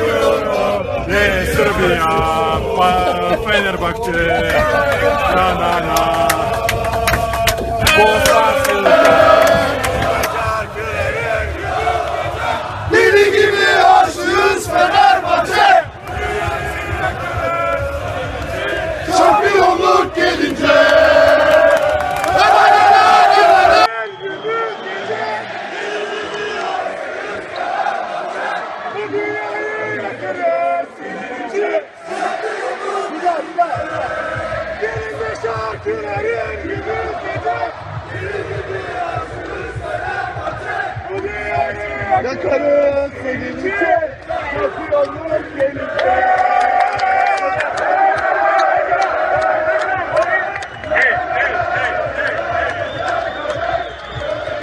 Yürüyorum. Ne Sırbiya, Fenerbahçe. Na na na. Yakarız senin için gelince